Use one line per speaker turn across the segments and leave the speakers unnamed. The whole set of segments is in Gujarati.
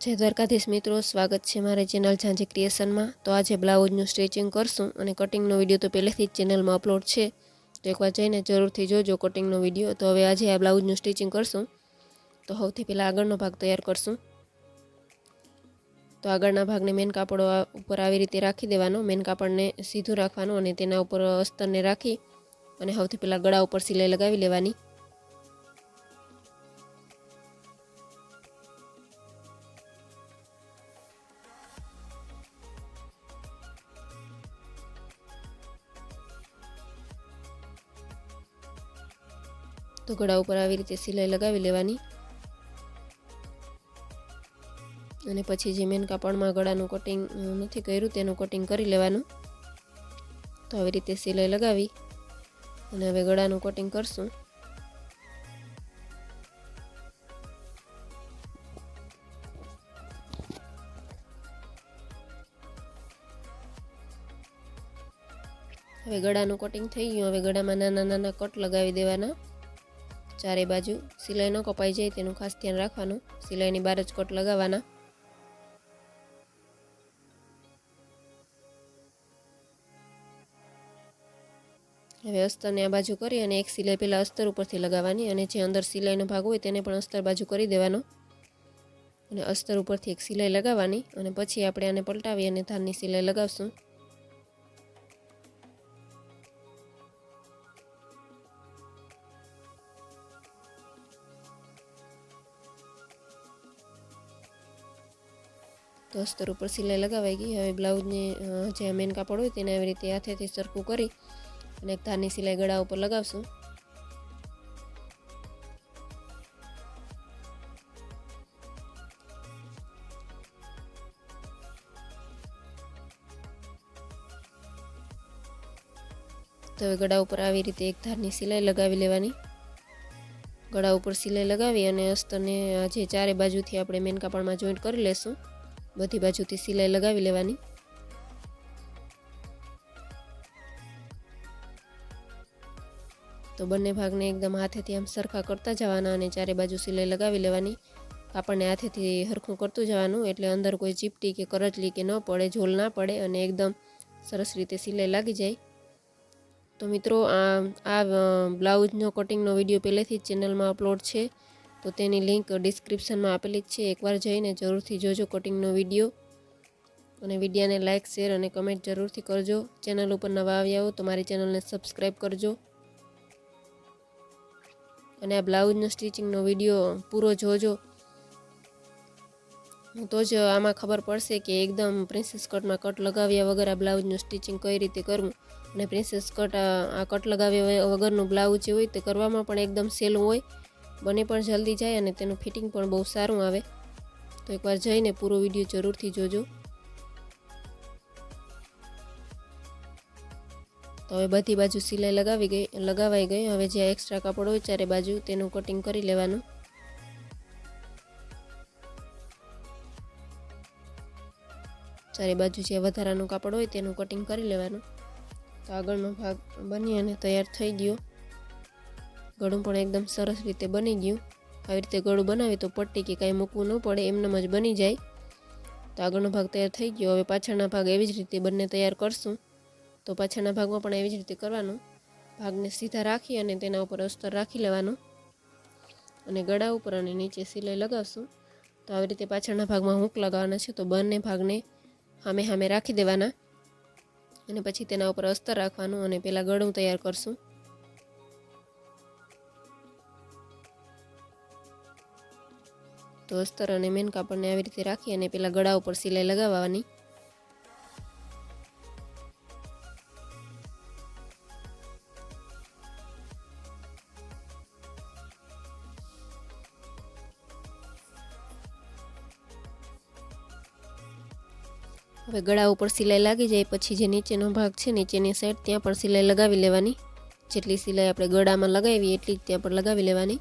જય દ્વારકાધીશ મિત્રો, સ્વાગત છે મારી ચેનલ ઝાંઝી ક્રિએશનમાં. તો આજે બ્લાઉઝનું સ્ટિચિંગ કરશું અને કટિંગનો વીડિયો તો પહેલેથી જ ચેનલમાં અપલોડ છે. તો એકવાર જઈને જરૂરથી જોજો કટિંગનો વીડિયો. તો હવે આજે આ બ્લાઉઝનું સ્ટિચિંગ કરશું. તો સૌથી પહેલાં આગળનો ભાગ તૈયાર કરશું. તો આગળના ભાગને મેન કાપડો ઉપર આવી રીતે રાખી દેવાનો. મેન કાપડને સીધું રાખવાનું અને તેના ઉપર અસ્તરને રાખી અને સૌથી પહેલાં ગળા ઉપર સિલાઈ લગાવી લેવાની. તો ગળા ઉપર આવી રીતે સિલાઈ લગાવી લેવાની. અને પછી જે મેન કાપડમાં ગળાનું કટિંગ નથી કર્યું, તેનું કટિંગ કરી લેવાનું. તો આવી રીતે સિલાઈ લગાવી અને હવે ગળાનું કટિંગ કરશું. હવે ગળાનું કટિંગ થઈ ગયું. હવે ગળામાં નાના નાના કટ લગાવી દેવાના. ચારે બાજુ સિલાઈ ન કપાઈ જાય તેનું ખાસ ધ્યાન રાખવાનું. સિલાઈની બાર જ કોટ લગાવવાના. હવે અસ્તરને આ બાજુ કરી અને એક સિલાઈ પહેલાં અસ્તર ઉપરથી લગાવવાની અને જે અંદર સિલાઈનો ભાગ હોય તેને પણ અસ્તર બાજુ કરી દેવાનો. અને અસ્તર ઉપરથી એક સિલાઈ લગાવવાની અને પછી આપણે આને પલટાવી અને ધારની સિલાઈ લગાવશું. તો અસ્તર ઉપર સિલાઈ લગાવાઈ ગઈ. હવે બ્લાઉઝને જે મેન કાપડ હોય તેને આવી રીતે હાથેથી સરખું કરી અને એક ધારની સિલાઈ ગળા ઉપર લગાવશું. તો હવે ગળા ઉપર આવી રીતે એક ધારની સિલાઈ લગાવી લેવાની. ગળા ઉપર સિલાઈ લગાવી અને અસ્તરને જે ચારે બાજુથી આપણે મેન કાપડમાં જોઈન્ટ કરી લેશું. બધી બાજુથી સિલાઈ લગાવી લેવાની. તો બંને ભાગને એકદમ હાથેથી આમ સરખા કરતા જવાના અને ચારે બાજુ સિલાઈ લગાવી લેવાની. કાપડને હાથેથી સરખું કરતું જવાનું એટલે અંદર કોઈ ચીપટી કે કરચલી કે ન પડે, ઝોલ ના પડે અને એકદમ સરસ રીતે સિલાઈ લાગી જાય. તો મિત્રો, આ આ બ્લાઉઝનો કટિંગનો વીડિયો પહેલેથી જ ચેનલમાં અપલોડ છે. તો તેની લિંક ડિસ્ક્રિપ્શનમાં આપેલી જ છે. એકવાર જઈને જરૂરથી જોજો કટિંગનો વીડિયો અને વિડીયાને લાઇક, શેર અને કમેન્ટ જરૂરથી કરજો. ચેનલ ઉપર નવા આવ્યા હો તો મારી ચેનલને સબસ્ક્રાઈબ કરજો અને આ બ્લાઉઝનો સ્ટિચિંગનો વીડિયો પૂરો જોજો. તો જ આમાં ખબર પડશે કે એકદમ પ્રિન્સેસ કટમાં કટ લગાવ્યા વગર આ બ્લાઉઝનું સ્ટિચિંગ કઈ રીતે કરવું અને પ્રિન્સેસ કટ આ કટ લગાવ્યા વગરનું બ્લાઉઝ જે હોય તે કરવામાં પણ એકદમ સહેલું હોય. બને પણ જલ્દી જાય અને તેનું ફિટિંગ પણ બહુ સારું આવે. તો એકવાર જઈને પૂરો વીડિયો જરૂરથી જોજો. તો હવે બધી બાજુ સિલાઈ લગાવી ગઈ, લગાવાઈ ગઈ. હવે જ્યાં એક્સ્ટ્રા કાપડ હોય ચારે બાજુ તેનું કટિંગ કરી લેવાનું. ચારે બાજુ જે વધારાનું કાપડ હોય તેનું કટિંગ કરી લેવાનું. તો આગળનો ભાગ બની અને તૈયાર થઈ ગયો. ગળું પણ એકદમ સરસ રીતે બની ગયું. આવી રીતે ગળું બનાવી તો પટ્ટી કે કાંઈ મૂકવું ન પડે એમનેમ જ બની જાય. તો આગળનો ભાગ તૈયાર થઈ ગયો. હવે પાછળના ભાગ એવી જ રીતે બંને તૈયાર કરશું. તો પાછળના ભાગમાં પણ એવી જ રીતે કરવાનું. ભાગને સીધા રાખી અને તેના ઉપર અસ્તર રાખી લેવાનું. અને ગળા ઉપર અને નીચે સિલાઈ લગાવશું. તો આવી રીતે પાછળના ભાગમાં હુંક લગાવવાના છે, તો બંને ભાગને સામે સામે રાખી દેવાના. અને પછી તેના ઉપર અસ્તર રાખવાનું અને પહેલાં ગળું તૈયાર કરશું. તો અસ્તર અને મેન કાપડને આવી રીતે રાખી અને પેલા ગળા ઉપર સિલાઈ લગાવવાની. હવે ગળા ઉપર સિલાઈ લાગી જાય પછી જે નીચેનો ભાગ છે નીચેની સાઈડ ત્યાં પણ સિલાઈ લગાવી લેવાની. જેટલી સિલાઈ આપણે ગળામાં લગાવી એટલી જ ત્યાં પણ લગાવી લેવાની.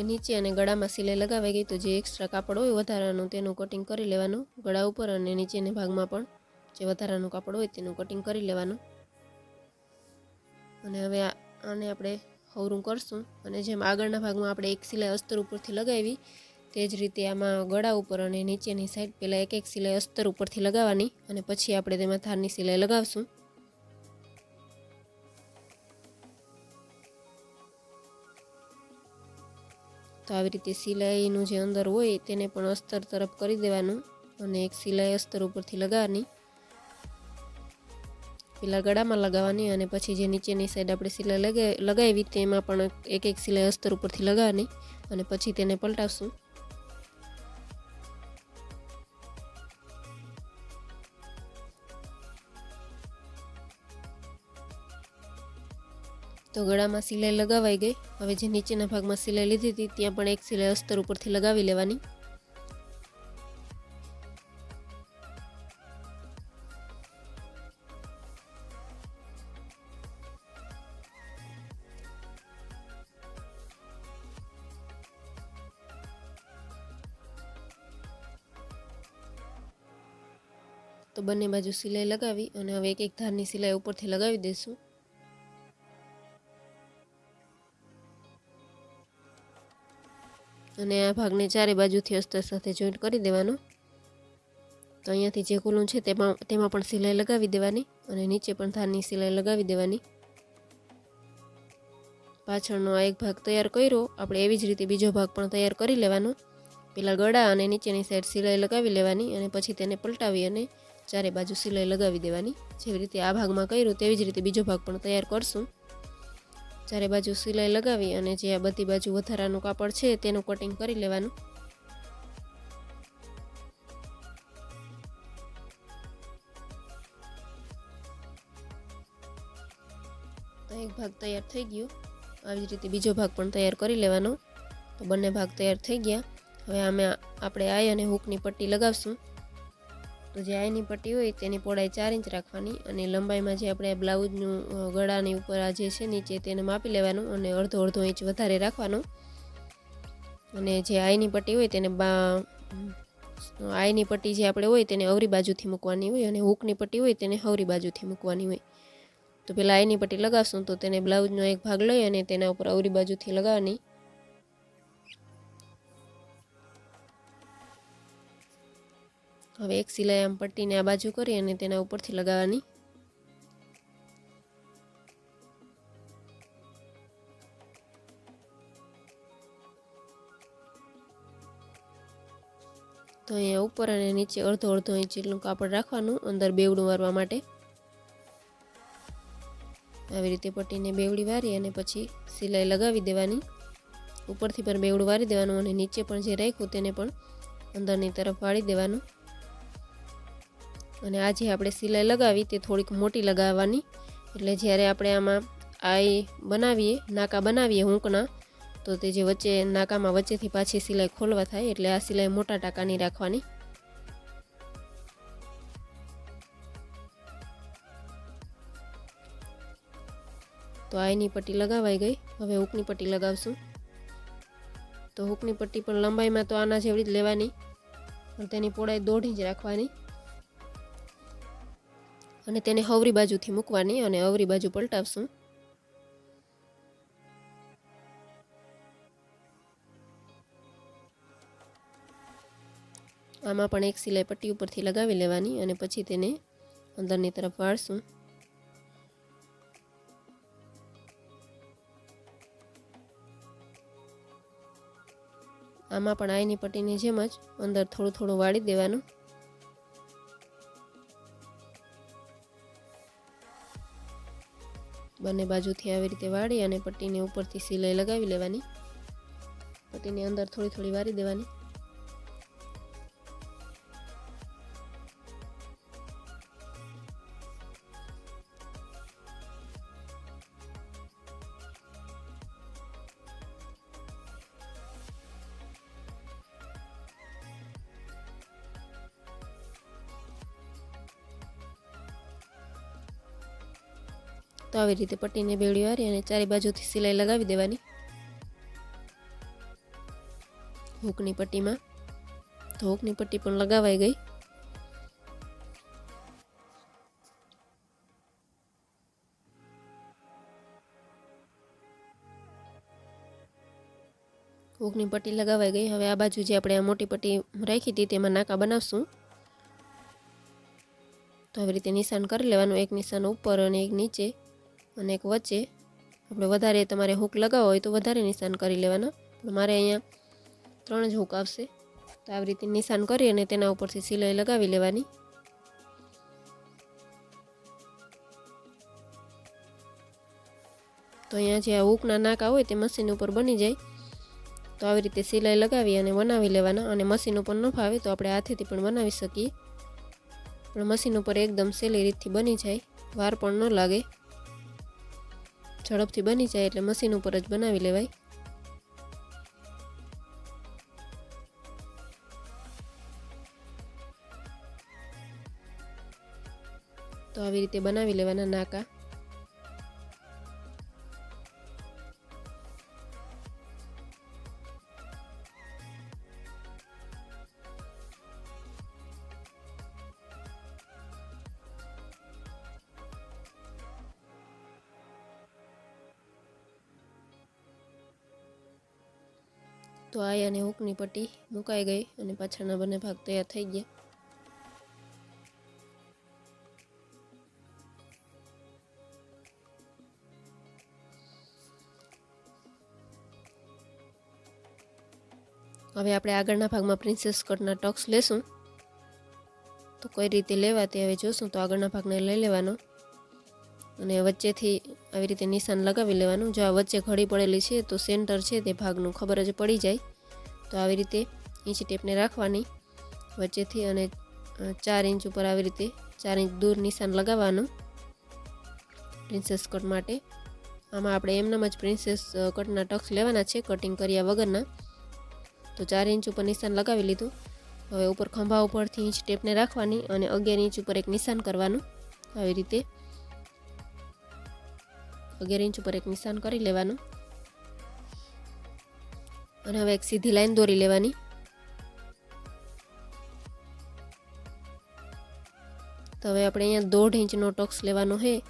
હવે નીચે અને ગળામાં સિલાઈ લગાવાઈ ગઈ તો જે એક્સ્ટ્રા કાપડ હોય વધારાનું તેનું કટિંગ કરી લેવાનું. ગળા ઉપર અને નીચેના ભાગમાં પણ જે વધારાનું કાપડ હોય તેનું કટિંગ કરી લેવાનું. અને હવે આને આપણે હવરું કરશું. અને જેમ આગળના ભાગમાં આપણે એક સિલાઈ અસ્તર ઉપરથી લગાવી, તે જ રીતે આમાં ગળા ઉપર અને નીચેની સાઈડ પહેલાં એક એક સિલાઈ અસ્તર ઉપરથી લગાવવાની. અને પછી આપણે તેમાં ધારની સિલાઈ લગાવશું. તો આવી રીતે સિલાઈનું જે અંદર હોય તેને પણ અસ્તર તરફ કરી દેવાનું અને એક સિલાઈ અસ્તર ઉપરથી લગાવવાની. પેલા ગળામાં લગાવવાની અને પછી જે નીચેની સાઈડ આપણે સિલાઈ લગાવી તેમાં પણ એક એક સિલાઈ અસ્તર ઉપરથી લગાવવાની અને પછી તેને પલટાવશું. તો ગળામાં સિલાઈ લગાવાઈ ગઈ. હવે જે નીચેના ભાગમાં સિલાઈ લીધી હતી, ત્યાં પણ એક સિલાઈ અસ્તર ઉપરથી લગાવી લેવાની. તો બંને બાજુ સિલાઈ લગાવી અને હવે એક એક ધારની સિલાઈ ઉપરથી લગાવી દઈશું. અને આ ભાગને ચારે બાજુથી અસ્તર સાથે જોઈન્ટ કરી દેવાનું. તો અહીંયાથી જે કુલું છે તેમાં તેમાં પણ સિલાઈ લગાવી દેવાની અને નીચે પણ ધારની સિલાઈ લગાવી દેવાની. પાછળનો આ એક ભાગ તૈયાર કર્યો. આપણે એવી જ રીતે બીજો ભાગ પણ તૈયાર કરી લેવાનો. પેલા ગળા અને નીચેની સાઈડ સિલાઈ લગાવી લેવાની અને પછી તેને પલટાવી અને ચારે બાજુ સિલાઈ લગાવી દેવાની. જેવી રીતે આ ભાગમાં કર્યું, તેવી જ રીતે બીજો ભાગ પણ તૈયાર કરશું. ચારે બાજુ સિલાઈ લગાવી અને જે આ બધી બાજુ વધારાનું કાપડ છે તેનું કટિંગ કરી લેવાનું. તો એક ભાગ તૈયાર થઈ ગયો. આવી જ રીતે બીજો ભાગ પણ તૈયાર કરી લેવાનો. તો બંને ભાગ તૈયાર થઈ ગયા. હવે આમે આપણે આઈ અને હૂકની પટ્ટી લગાવશું. તો જે આયની પટ્ટી હોય તેની પહોળાઈ ચાર ઇંચ રાખવાની અને લંબાઈમાં જે આપણે બ્લાઉઝનું ગળાની ઉપર આ જે છે નીચે તેને માપી લેવાનું અને અડધો અડધો ઇંચ વધારે રાખવાનું. અને જે આયની પટ્ટી હોય તેને બા આયની પટ્ટી જે આપણે હોય તેને અવરી બાજુથી મૂકવાની હોય અને હૂકની પટ્ટી હોય તેને હવરી બાજુથી મૂકવાની હોય. તો પહેલાં આયની પટ્ટી લગાવશું તો તેને બ્લાઉઝનો એક ભાગ લઈ અને તેના ઉપર અવરી બાજુથી લગાવવાની. હવે એક સિલાઈ આમ પટ્ટીને આ બાજુ કરી અને તેના ઉપરથી લગાવવાની. તો અહીંયા ઉપર અને નીચે અડધો અડધો ઇંચ જેટલું કાપડ રાખવાનું, અંદર બેવડું વારવા માટે. આવી રીતે પટ્ટીને બેવડી વારી અને પછી સિલાઈ લગાવી દેવાની. ઉપરથી પણ બેવડું વારી દેવાનું અને નીચે પણ જે રાખ્યું તેને પણ અંદરની તરફ વાળી દેવાનું. અને આ જે આપણે સિલાઈ લગાવી તે થોડીક મોટી લગાવવાની. એટલે જ્યારે આપણે આમાં આઈ બનાવીએ, નાકા બનાવીએ હૂંકના, તો તે જે વચ્ચે, નાકામાં વચ્ચેથી પાછી સિલાઈ ખોલવા થાય, એટલે આ સિલાઈ મોટા ટાંકાની રાખવાની. તો આઈની પટ્ટી લગાવાઈ ગઈ. હવે હૂકની પટ્ટી લગાવશું. તો હૂકની પટ્ટી પણ લંબાઈમાં તો આના જેવડી જ લેવાની. પણ તેની પહોળાઈ દોઢ ઇંચ રાખવાની. અને તેને હવરી બાજુથી મૂકવાની અને અવરી બાજુ પલટાવશું. આમાં પણ એક સિલાઈ પટ્ટી ઉપરથી લગાવી લેવાની અને પછી તેને અંદરની તરફ વાળશું. આમાં પણ આઈની પટ્ટીની જેમ જ અંદર થોડું થોડું વાળી દેવાનું. બંને બાજુથી આવી રીતે વાળી અને પટ્ટીને ઉપરથી સિલાઈ લગાવી લેવાની. પટ્ટીની અંદર થોડી થોડી વારી દેવાની. આવી રીતે પટ્ટીને બેડી વારી અને ચારે બાજુથી સિલાઈ લગાવી દેવાની. હૂકની પટ્ટીમાં તો હૂકની પટ્ટી પણ લગાવાઈ ગઈ. હૂકની પટ્ટી લગાવાઈ ગઈ. હવે આ બાજુ જે આપણે આ મોટી પટ્ટી રાખી હતી તેમાં નાકા બનાવશું. તો આવી રીતે નિશાન કરી લેવાનું. એક નિશાન ઉપર અને એક નીચે. અને એક વચ્ચે આપણે વધારે તમારે હૂક લગાવવો હોય તો વધારે નિશાન કરી લેવાના. પણ મારે અહીંયા ત્રણ જ હૂક આવશે. તો આવી રીતે નિશાન કરી અને તેના ઉપરથી સિલાઈ લગાવી લેવાની. તો અહીંયા જે આ હૂકના નાકા હોય તે મશીન ઉપર બની જાય. તો આવી રીતે સિલાઈ લગાવી અને બનાવી લેવાના. અને મશીન ઉપર ન ફાવે તો આપણે હાથેથી પણ બનાવી શકીએ. પણ મશીન ઉપર એકદમ સહેલી રીતથી બની જાય. વાર પણ ન લાગે. ઝડપથી બની જાય એટલે મશીન ઉપર જ બનાવી લેવાય. તો આવી રીતે બનાવી લેવાના નાકા. અને હૂકની પટ્ટી મુકાઈ ગઈ અને પાછળના બંને ભાગ તૈયાર થઈ ગયા. હવે આપણે આગળના ભાગમાં પ્રિન્સેસ કટના ટક્સ લેશું. તો કઈ રીતે લેવા તે હવે જોશું, તો આગળના ભાગને લઈ લેવાનો. અને વચ્ચેથી આવી રીતે નિશાન લગાવી લેવાનું. જો આ વચ્ચે ઘડી પડેલી છે, તો સેન્ટર છે તે ભાગનું ખબર જ પડી જાય. તો આવી રીતે ઇંચ ટેપને રાખવાની વચ્ચેથી અને ચાર ઇંચ ઉપર આવી રીતે ચાર ઇંચ દૂર નિશાન લગાવવાનું પ્રિન્સેસ કટ માટે. આમાં આપણે એમનામ જ પ્રિન્સેસ કટના ટક્સ લેવાના છે, કટિંગ કર્યા વગરના. તો ચાર ઇંચ ઉપર નિશાન લગાવી લીધું. હવે ઉપર ખંભા ઉપરથી ઇંચ ટેપને રાખવાની અને અગિયાર ઇંચ ઉપર એક નિશાન કરવાનું. આવી રીતે અગિયાર ઇંચ ઉપર એક નિશાન કરી લેવાનું. અને હવે એક સીધી લાઈન દોરી લેવાની. તો હવે આપણે અહીંયા દોઢ ઇંચનો ટોક્સ લેવાનો છે.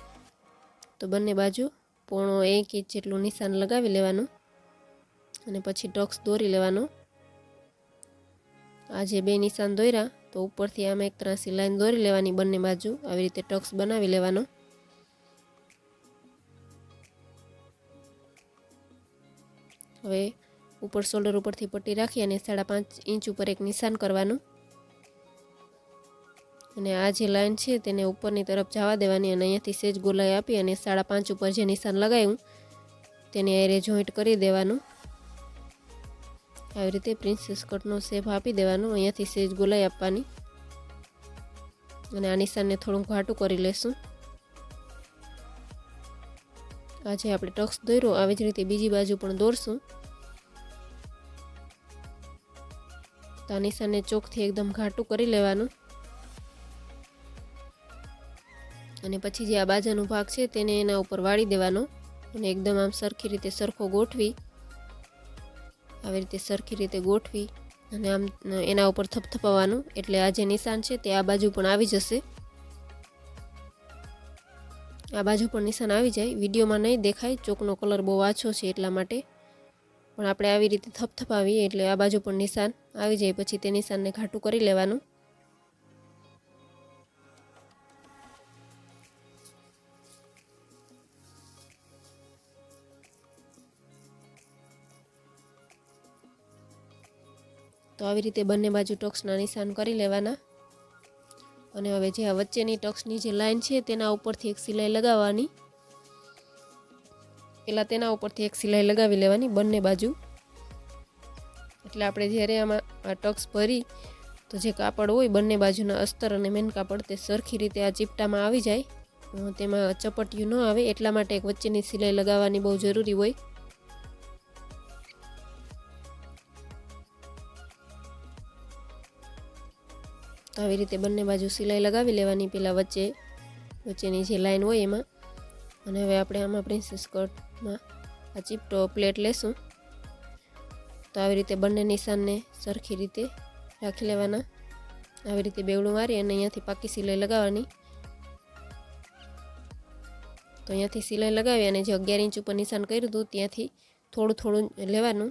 તો બંને બાજુ પોણો એક ઇંચ જેટલું નિશાન લગાવી લેવાનું. અને પછી ટોક્સ દોરી લેવાનો. આ જે બે નિશાન દોર્યા, તો ઉપરથી આમાં એક ત્રાસી લાઈન દોરી લેવાની બંને બાજુ. આવી રીતે ટક્સ બનાવી લેવાનો. હવે ઉપર શોલ્ડર ઉપરથી પટ્ટી રાખી અને સાડા પાંચ ઇંચ ઉપર એક નિશાન કરવાનું. અને આ જે લાઈન છે તેને ઉપરની તરફ જવા દેવાની અને અહીંયાથી સેજ ગોલાઈ આપી અને સાડા પાંચ ઉપર જે નિશાન લગાવ્યું તેને એરે જોઈન્ટ કરી દેવાનું. આવી રીતે પ્રિન્સેસ કટનો શેપ આપી દેવાનો, અહીંયાથી સેજ ગોલાઈ આપવાની. અને આ નિશાનને થોડું ઘાટું કરી લેશું. આજે આપણે ટક્સ દોર્યો, આવી જ રીતે બીજી બાજુ પણ દોરશું. તો આ નિશાનને ચોકથી એકદમ ઘાટું કરી લેવાનું. અને પછી જે આ બાજાનો ભાગ છે તેને એના ઉપર વાળી દેવાનો અને એકદમ આમ સરખી રીતે સરખો ગોઠવી. આવી રીતે સરખી રીતે ગોઠવી અને આમ એના ઉપર થપથપાવવાનું એટલે આ જે નિશાન છે તે આ બાજુ પણ આવી જશે. આ બાજુ પણ નિશાન આવી જાય. વિડીયોમાં નહીં દેખાય. ચોકનો કલર બહુ આછો છે એટલા માટે. પણ આપણે આવી રીતે થપથપાવીએ એટલે આ બાજુ પણ નિશાન આવી જાય, પછી તે નિશાનને ઘાટું કરી લેવાનું. તો આવી રીતે બંને બાજુ ટોક્સના નિશાન કરી લેવાના. અને હવે જે આ વચ્ચેની ટક્સની જે લાઈન છે તેના ઉપરથી એક સિલાઈ લગાવવાની. પહેલાં તેના ઉપરથી એક સિલાઈ લગાવી લેવાની બંને બાજુ. એટલે આપણે જ્યારે આમાં આ ટક્સ ભરી, તો જે કાપડ હોય બંને બાજુના અસ્તર અને મેન કાપડ તે સરખી રીતે આ ચીપટામાં આવી જાય. તેમાં ચપટિયું ન આવે, એટલા માટે એક વચ્ચેની સિલાઈ લગાવવાની બહુ જરૂરી હોય. આવી રીતે બંને બાજુ સિલાઈ લગાવી લેવાની પહેલાં વચ્ચે, વચ્ચેની જે લાઈન હોય એમાં. અને હવે આપણે આમાં પ્રિન્સેસ કટમાં આ ચીપટો પ્લેટ લેશું. તો આવી રીતે બંને નિશાનને સરખી રીતે રાખી લેવાના. આવી રીતે બેવડું મારી અને અહીંયાથી પાકી સિલાઈ લગાવવાની. તો અહીંયાથી સિલાઈ લગાવી અને જે અગિયાર ઇંચ ઉપર નિશાન કર્યું હતું ત્યાંથી થોડું થોડું લેવાનું.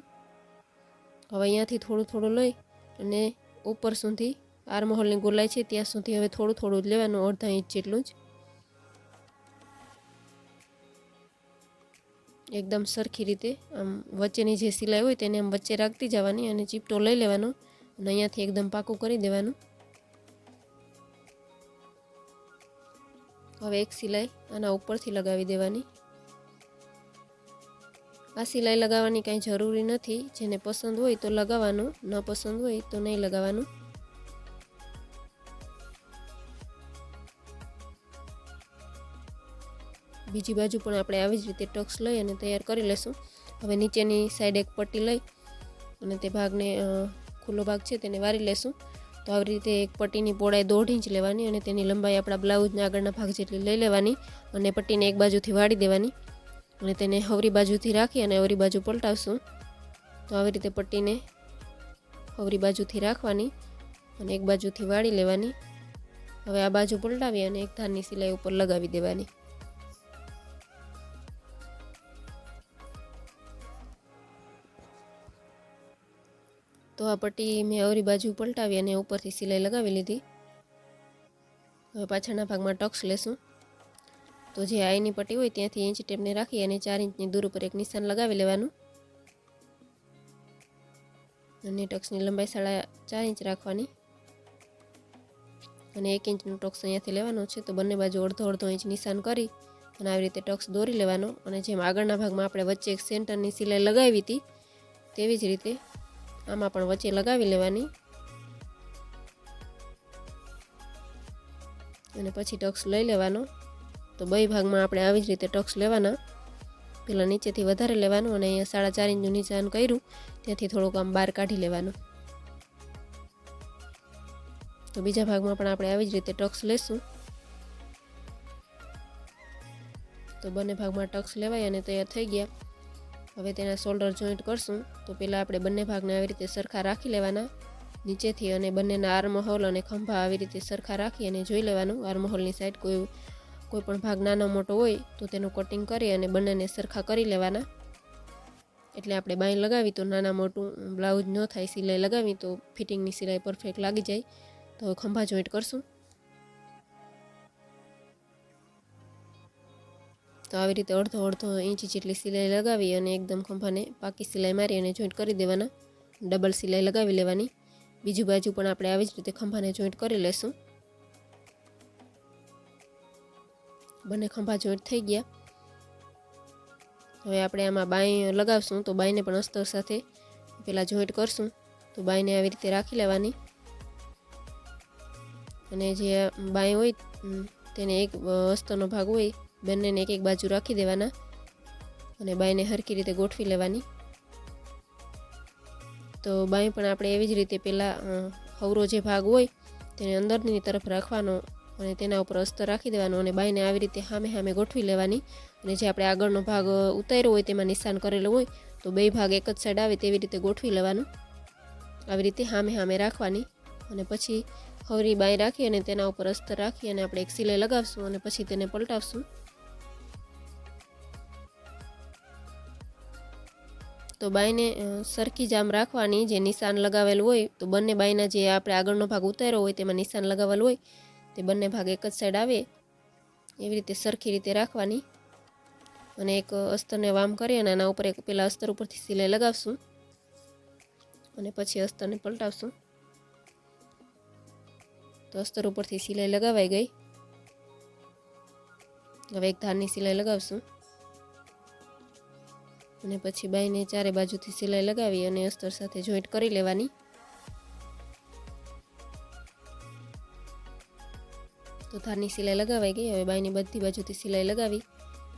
હવે અહીંયાથી થોડું થોડું લઈ અને ઉપર સુધી આર્મહોલની ગોલાઈ છે ત્યાં સુધી હવે થોડું થોડું જ લેવાનું, અડધા ઇંચ જેટલું જ. એકદમ સરખી રીતે, આમ વચ્ચેની જે સિલાઈ હોય તેને આમ વચ્ચે રાખતી જવાની અને ચીપટો લઈ લેવાનો અને અહીંયાથી એકદમ પાકું કરી દેવાનું. હવે એક સિલાઈ આના ઉપરથી લગાવી દેવાની. આ સિલાઈ લગાવવાની કાંઈ જરૂરી નથી, જેને પસંદ હોય તો લગાવવાનું, ન પસંદ હોય તો નહીં લગાવવાનું. બીજી બાજુ પણ આપણે આવી જ રીતે ટક્સ લઈ અને તૈયાર કરી લેશું હવે નીચેની સાઈડ એક પટ્ટી લઈ અને તે ભાગને ખુલ્લો ભાગ છે તેને વારી લેશું તો આવી રીતે એક પટ્ટીની પહોળાઈ દોઢ ઇંચ લેવાની અને તેની લંબાઈ આપણા બ્લાઉઝના આગળના ભાગ જેટલી લઈ લેવાની અને પટ્ટીને એક બાજુથી વાળી દેવાની અને તેને હવરી બાજુથી રાખી અને હવરી બાજુ પલટાવશું. તો આવી રીતે પટ્ટીને હવરી બાજુથી રાખવાની અને એક બાજુથી વાળી લેવાની. હવે આ બાજુ પલટાવી અને એક ધારની સિલાઈ ઉપર લગાવી દેવાની. તો આ પટ્ટી મેં અવરી બાજુ પલટાવી અને ઉપરથી સિલાઈ લગાવી લીધી. હવે પાછળના ભાગમાં ટક્સ લેશું. તો જે આઈની પટ્ટી હોય ત્યાંથી ઇંચ ટેપને રાખી અને ચાર ઇંચની દૂર ઉપર એક નિશાન લગાવી લેવાનું. અને ટક્સની લંબાઈ સાડા ચાર ઇંચ રાખવાની. અને એક ઇંચનો ટક્સ અહીંયાથી લેવાનો છે, તો બંને બાજુ અડધો અડધો ઇંચ નિશાન કરી અને આવી રીતે ટક્સ દોરી લેવાનો. અને જેમ આગળના ભાગમાં આપણે વચ્ચે એક સેન્ટરની સિલાઈ લગાવી હતી, તેવી જ રીતે આમાં પણ વચ્ચે લગાવી લેવાની. અને પછી ટક્સ લઈ લેવાનો. તો બે ભાગમાં આપણે આવી જ રીતે ટક્સ લેવાના. પહેલાં નીચેથી વધારે લેવાનું અને અહીંયા સાડા ચાર ઇંચનું નિશાન કર્યું. ત્યાંથી થોડુંક આમ બહાર કાઢી લેવાનું. તો બીજા ભાગમાં પણ આપણે આવી જ રીતે ટક્સ લેશું. તો બંને ભાગમાં ટક્સ લેવાય અને તૈયાર થઈ ગયા. હવે તેના શોલ્ડર જોઈન્ટ કરશું, તો પહેલાં આપણે બંને ભાગને આવી રીતે સરખા રાખી લેવાના. નીચેથી અને બંનેના આર્મહોલ અને ખંભા આવી રીતે સરખા રાખી અને જોઈ લેવાનું. આર્મહોલની સાઈડ કોઈ કોઈ પણ ભાગ નાનો મોટો હોય, તો તેનું કટિંગ કરી અને બંનેને સરખા કરી લેવાના. એટલે આપણે બાઈ લગાવી, તો નાના મોટું બ્લાઉઝ ન થાય, સિલાઈ લગાવી, તો ફિટિંગની સિલાઈ પરફેક્ટ લાગી જાય. તો ખંભા જોઈન્ટ કરશું. તો આવી રીતે અડધો અડધો ઇંચ જેટલી સિલાઈ લગાવી અને એકદમ ખંભાને પાકી સિલાઈ મારી અને જોઈન્ટ કરી દેવાના. ડબલ સિલાઈ લગાવી લેવાની. બીજી બાજુ પણ આપણે આવી જ રીતે ખંભાને જોઈન્ટ કરી લેશું. બંને ખંભા જોઈન્ટ થઈ ગયા. હવે આપણે આમાં બાઈ લગાવશું તો બાઈને પણ અસ્તર સાથે પહેલાં જોઈન્ટ કરશું તો બાઈને આવી રીતે રાખી લેવાની. અને જે બાઈ હોય તેને એક અસ્તરનો ભાગ હોય બંનેને એક એક બાજુ રાખી દેવાના અને બાઈને હરખી રીતે ગોઠવી લેવાની. તો બાઈ પણ આપણે એવી જ રીતે પહેલાં હવરો જે ભાગ હોય તેને અંદરની તરફ રાખવાનો અને તેના ઉપર અસ્તર રાખી દેવાનો અને બાઈને આવી રીતે સામે સામે ગોઠવી લેવાની. અને જે આપણે આગળનો ભાગ ઉતાર્યો હોય તેમાં નિશાન કરેલો હોય તો બે ભાગ એક જ સાઈડ આવે તેવી રીતે ગોઠવી લેવાનું. આવી રીતે સામે સામે રાખવાની અને પછી હવરી બાઈ રાખી અને તેના ઉપર અસ્તર રાખી અને આપણે એક સિલાઈ લગાવશું અને પછી તેને પલટાવશું. તો બાઈને સરખી જ આમ રાખવાની. જે નિશાન લગાવેલું હોય, તો બંને બાઈના જે આપણે આગળનો ભાગ ઉતાર્યો હોય, તેમાં નિશાન લગાવેલું હોય, તે બંને ભાગ એક જ સાઈડ આવે. એવી રીતે સરખી રીતે રાખવાની. અને એક અસ્તરને વામ કરી અને આના ઉપર એક પેલા અસ્તર ઉપરથી સિલાઈ લગાવશું. અને પછી અસ્તરને પલટાવશું. તો અસ્તર ઉપરથી સિલાઈ લગાવાઈ ગઈ. હવે એક ધારની સિલાઈ લગાવશું. અને પછી બાઈને ચારે બાજુથી સિલાઈ લગાવી અને અસ્તર સાથે જોઈન્ટ કરી લેવાની. તો ધારની સિલાઈ લગાવાઈ ગઈ, હવે બાઈની બધી બાજુથી સિલાઈ લગાવી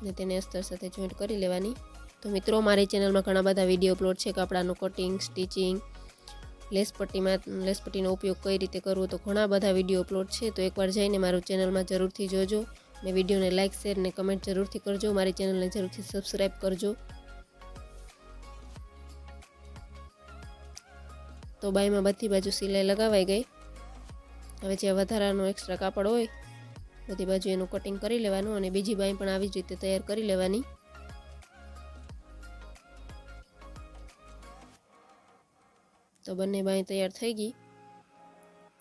અને તેને અસ્તર સાથે જોઈન્ટ કરી લેવાની. તો મિત્રો, મારી ચેનલમાં ઘણા બધા વીડિયો અપલોડ છે, કપડાનું કટિંગ, સ્ટિચિંગ, લેસપટ્ટીમાં, લેસપટ્ટીનો ઉપયોગ કઈ રીતે કરવો, તો ઘણા બધા વીડિયો અપલોડ છે. તો એકવાર જઈને મારું ચેનલમાં જરૂરથી જોજો. અને વિડીયોને લાઇક શેર ને કમેન્ટ જરૂરથી કરજો. મારી ચેનલને જરૂરથી સબસ્ક્રાઈબ કરજો. તો બાયમાં બધી બાજુ સિલાઈ લગાવાઈ ગઈ. હવે જે વધારાનું એક્સ્ટ્રા કાપડ હોય, બધી બાજુ એનું કટિંગ કરી લેવાનું અને બીજી બાય પણ આવી જ રીતે તૈયાર કરી લેવાની. તો બંને બાય તૈયાર થઈ ગઈ.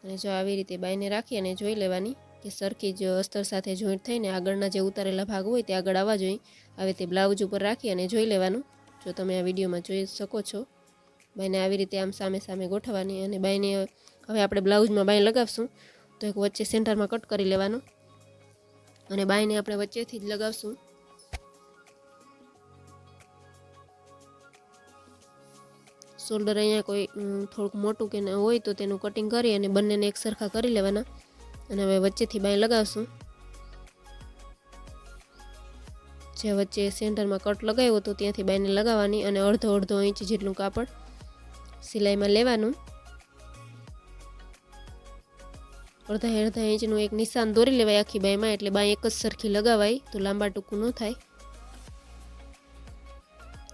અને જો આવી રીતે બાયને રાખી અને જોઈ લેવાની કે સરખી જ અસ્તર સાથે જોઈન્ટ થઈને આગળના જે ઉતારેલા ભાગ હોય તે આગળ આવવા જોઈએ. આવી રીતે બ્લાઉઝ ઉપર રાખી અને જોઈ લેવાનું. જો તમે આ વિડીયોમાં જોઈ શકો છો. બાયને આવી રીતે આમ સામે સામે ગોઠવવાની અને બાઈને હવે આપણે બ્લાઉઝમાં બાઈ લગાવશું. તો એક વચ્ચે સેન્ટરમાં કટ કરી લેવાનું. અને બાઈને આપણે વચ્ચેથી જ લગાવશું. શોલ્ડર અહીંયા કોઈ થોડુંક મોટું કે હોય તો તેનું કટિંગ કરી અને બંનેને એક સરખા કરી લેવાના. અને હવે વચ્ચેથી બાય લગાવશું. જે વચ્ચે સેન્ટરમાં કટ લગાવ્યો હતો ત્યાંથી બાયને લગાવવાની અને અડધો અડધો ઇંચ જેટલું કાપડ સિલાઈમાં લેવાનું. અડધા અડધા ઇંચનું એક નિશાન દોરી લેવાય આખી બાયમાં, એટલે બાય એક જ સરખી લગાવાય, તો લાંબા ટૂંકું ન થાય.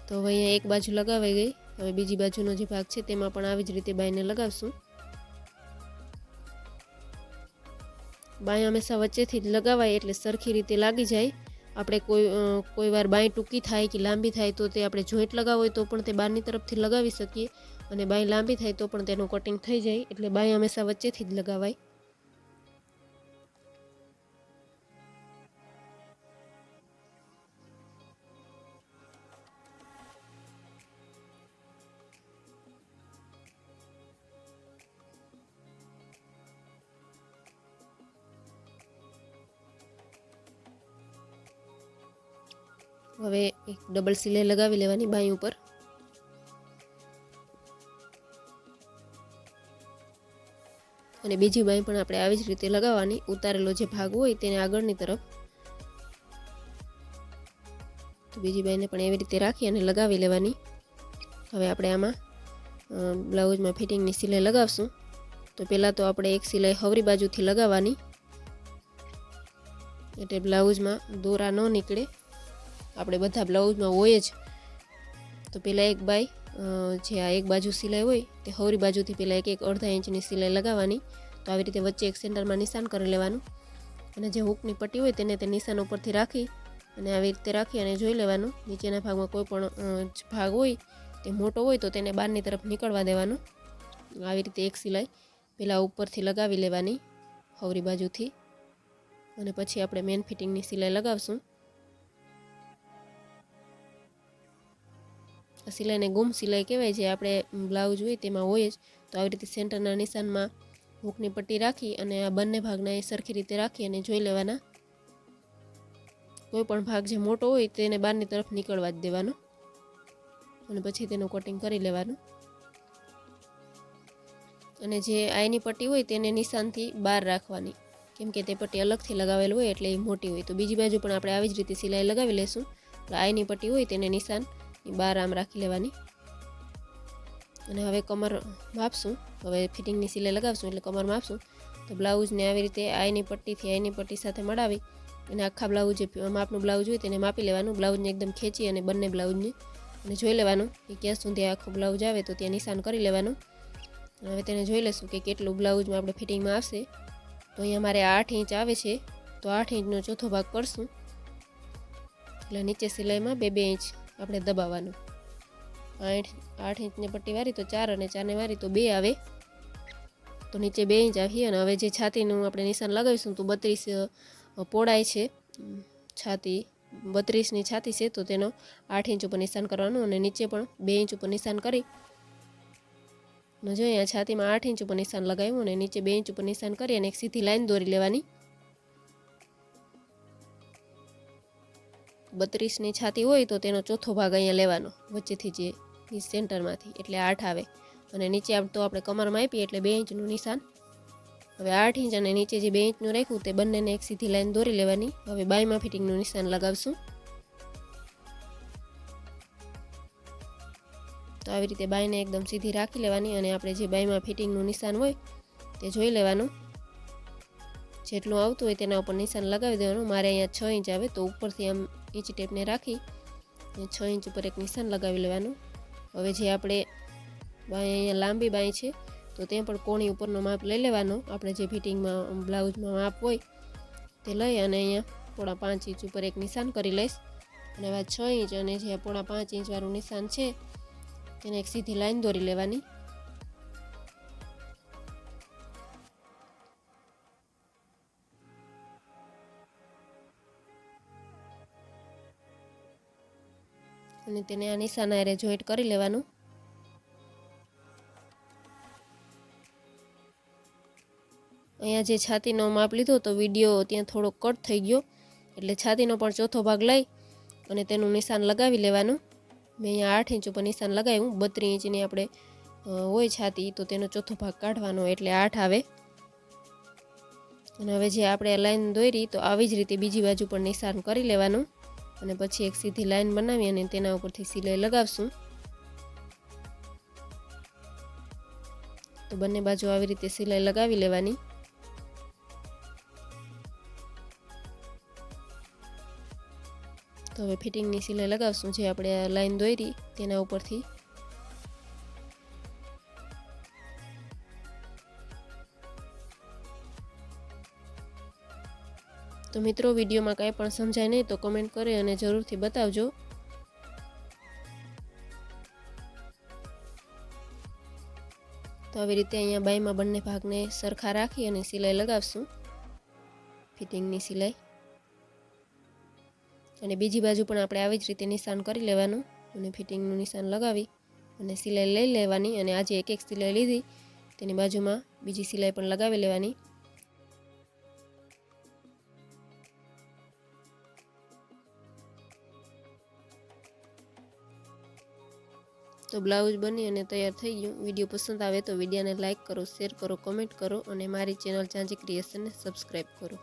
તો હવે અહીંયા એક બાજુ લગાવાઈ ગઈ. હવે બીજી બાજુનો જે ભાગ છે તેમાં પણ આવી જ રીતે બાયને લગાવશું. બાય હંમેશા વચ્ચેથી જ લગાવાય, એટલે સરખી રીતે લાગી જાય. આપણે કોઈ કોઈ વાર બાય ટૂંકી થાય કે લાંબી થાય, તો તે આપણે જોઈન્ટ લગાવ હોય તો પણ તે બહારની તરફથી લગાવી શકીએ. અને બાય લાંબી થાય તો પણ તેનું કટિંગ થઈ જાય, એટલે બાય હંમેશા વચ્ચેથી જ લગાવાય. હવે એક ડબલ સિલાઈ લગાવી લેવાની બાઈ ઉપર. અને બીજી બાઈ પણ આપણે આવી જ રીતે લગાવવાની, ઉતારેલો જે ભાગ હોય તેને આગળની તરફ. બીજી બાઈને પણ એવી રીતે રાખી અને લગાવી લેવાની. હવે આપણે આમાં બ્લાઉઝમાં ફિટિંગની સિલાઈ લગાવશું. તો પહેલાં તો આપણે એક સિલાઈ હવરી બાજુથી લગાવવાની. એટલે બ્લાઉઝમાં દોરા ન નીકળે. આપણે બધા બ્લાઉઝમાં હોય જ. તો પહેલાં એક બાય જે આ એક બાજુ સિલાઈ હોય, તે હવરી બાજુથી પહેલાં એક એક અડધા ઇંચની સિલાઈ લગાવવાની. તો આવી રીતે વચ્ચે એક સેન્ટરમાં નિશાન કરી લેવાનું. અને જે હૂકની પટ્ટી હોય તેને તે નિશાન ઉપરથી રાખી અને આવી રીતે રાખી અને જોઈ લેવાનું. નીચેના ભાગમાં કોઈ પણ ભાગ હોય, તે મોટો હોય, તો તેને બહારની તરફ નીકળવા દેવાનું. આવી રીતે એક સિલાઈ પહેલાં ઉપરથી લગાવી લેવાની હવરી બાજુથી. અને પછી આપણે મેન ફિટિંગની સિલાઈ લગાવશું. સિલાઈને ગુમ સિલાઈ કહેવાય છે. આપણે બ્લાઉઝ હોય તેમાં હોય જ. તો આવી રીતે સેન્ટરના નિશાનમાં હૂકની પટ્ટી રાખી અને આ બંને ભાગના એ સરખી રીતે રાખી અને જોઈ લેવાના. કોઈ પણ ભાગ જે મોટો હોય તેને બહારની તરફ નીકળવા જ દેવાનો. અને પછી તેનું કટિંગ કરી લેવાનું. અને જે આઈની પટ્ટી હોય તેને નિશાનથી બહાર રાખવાની. કેમ કે તે પટ્ટી અલગથી લગાવેલ હોય એટલે એ મોટી હોય. તો બીજી બાજુ પણ આપણે આવી જ રીતે સિલાઈ લગાવી લઈશું આઈની પટ્ટી હોય તેને નિશાન બહાર આમ રાખી લેવાની. અને હવે કમર માપશું. હવે ફિટિંગની સિલાઈ લગાવશું એટલે કમર માપશું. તો બ્લાઉઝને આવી રીતે આઈની પટ્ટીથી આઈની પટ્ટી સાથે મડાવી અને આખા બ્લાઉઝ માપનું બ્લાઉઝ હોય તેને માપી લેવાનું. બ્લાઉઝને એકદમ ખેંચી અને બંને બ્લાઉઝને અને જોઈ લેવાનું કે ક્યાં સુધી આખો બ્લાઉઝ આવે તો ત્યાં નિશાન કરી લેવાનું. હવે તેને જોઈ લેશું કે કેટલું બ્લાઉઝમાં આપણે ફિટિંગમાં આવશે. તો અહીંયા મારે આઠ ઇંચ આવે છે. તો આઠ ઇંચનો ચોથો ભાગ કરશું એટલે નીચે સિલાઈમાં બે બે ઇંચ આપણે દબાવવાનું. આઠ આઠ ઇંચની પટ્ટી વારી તો ચાર અને ચારને વારી તો બે આવે. તો નીચે બે ઇંચ આવી અને હવે જે છાતીનું આપણે નિશાન લગાવીશું તો બત્રીસ પોળાય છે. છાતી, બત્રીસની છાતી છે તો તેનો આઠ ઇંચ ઉપર નિશાન કરવાનું અને નીચે પણ બે ઇંચ ઉપર નિશાન કરી. જો અહીંયા છાતીમાં આઠ ઇંચ ઉપર નિશાન લગાવ્યું અને નીચે બે ઇંચ ઉપર નિશાન કરી અને એક સીધી લાઈન દોરી લેવાની. બત્રીસની છાતી હોય તો તેનો ચોથો ભાગ અહીંયા લેવાનો, વચ્ચેથી જે સેન્ટરમાંથી, એટલે આઠ આવે. અને નીચે તો આપણે કમરમાં આપીએ એટલે બે ઇંચનું નિશાન. હવે આઠ ઇંચ અને નીચે જે બે ઇંચનું રાખ્યું તે બંનેને એક સીધી લાઈન દોરી લેવાની. હવે બાયમાં ફિટિંગનું નિશાન લગાવશું. તો આવી રીતે બાયને એકદમ સીધી રાખી લેવાની અને આપણે જે બાયમાં ફિટિંગનું નિશાન હોય તે જોઈ લેવાનું. જેટલું આવતું હોય તેના ઉપર નિશાન લગાવી દેવાનું. મારે અહીંયા છ ઇંચ આવે તો ઉપરથી આમ ઇંચ ટેપને રાખી છ ઇંચ ઉપર એક નિશાન લગાવી લેવાનું. હવે જે આપણે બાય અહીંયા લાંબી બાય છે, તો ત્યાં પણ કોણી ઉપરનો માપ લઈ લેવાનો. આપણે જે ફિટિંગમાં બ્લાઉઝમાં માપ હોય તે લઈ અને અહીંયા પોણા પાંચ ઇંચ ઉપર એક નિશાન કરી લઈશ. અને હવે છ ઇંચ અને જે પોણા પાંચ ઇંચવાળું નિશાન છે તેને એક સીધી લાઈન દોરી લેવાની. અને તેને આ નિશાન એરે જોઈન્ટ કરી લેવાનું. અહીંયા જે છાતીનો માપ લીધો તો વીડિયો ત્યાં થોડો કટ થઈ ગયો. એટલે છાતીનો પણ ચોથો ભાગ લઈ અને તેનું નિશાન લગાવી લેવાનું. મેં અહીંયા આઠ ઇંચ ઉપર નિશાન લગાવ્યું. બત્રીસ ઇંચની આપણે હોય છાતી, તો તેનો ચોથો ભાગ કાઢવાનો એટલે આઠ આવે. અને હવે જે આપણે લાઈન દોરી, તો આવી જ રીતે બીજી બાજુ પણ નિશાન કરી લેવાનું. અને પછી એક સીધી લાઈન બનાવી અને તેના ઉપરથી સિલાઈ લગાવશું. તો બંને બાજુ આવી રીતે સિલાઈ લગાવી લેવાની. તો હવે ફિટિંગની સિલાઈ લગાવશું જે આપણે આ લાઈન દોરી તેના ઉપરથી. તો મિત્રો, વિડીયોમાં કાંઈ પણ સમજાય નહીં તો કમેન્ટ કરે અને જરૂરથી બતાવજો. તો આવી રીતે અહીંયા બાયમાં બંને ભાગને સરખા રાખી અને સિલાઈ લગાવશું. ફિટિંગની સિલાઈ. અને બીજી બાજુ પણ આપણે આવી જ રીતે નિશાન કરી લેવાનું. અને ફિટિંગનું નિશાન લગાવી અને સિલાઈ લઈ લેવાની. અને આજે એક એક સિલાઈ લીધી. તેની બાજુમાં બીજી સિલાઈ પણ લગાવી લેવાની. તો બ્લાઉઝ બની અને તૈયાર થઈ ગયું. વીડિયો પસંદ આવે તો વિડીયોને લાઇક કરો, શેર કરો, કોમેન્ટ કરો અને મારી ચેનલ ચાંચી ક્રિએશનને સબસ્ક્રાઈબ કરો.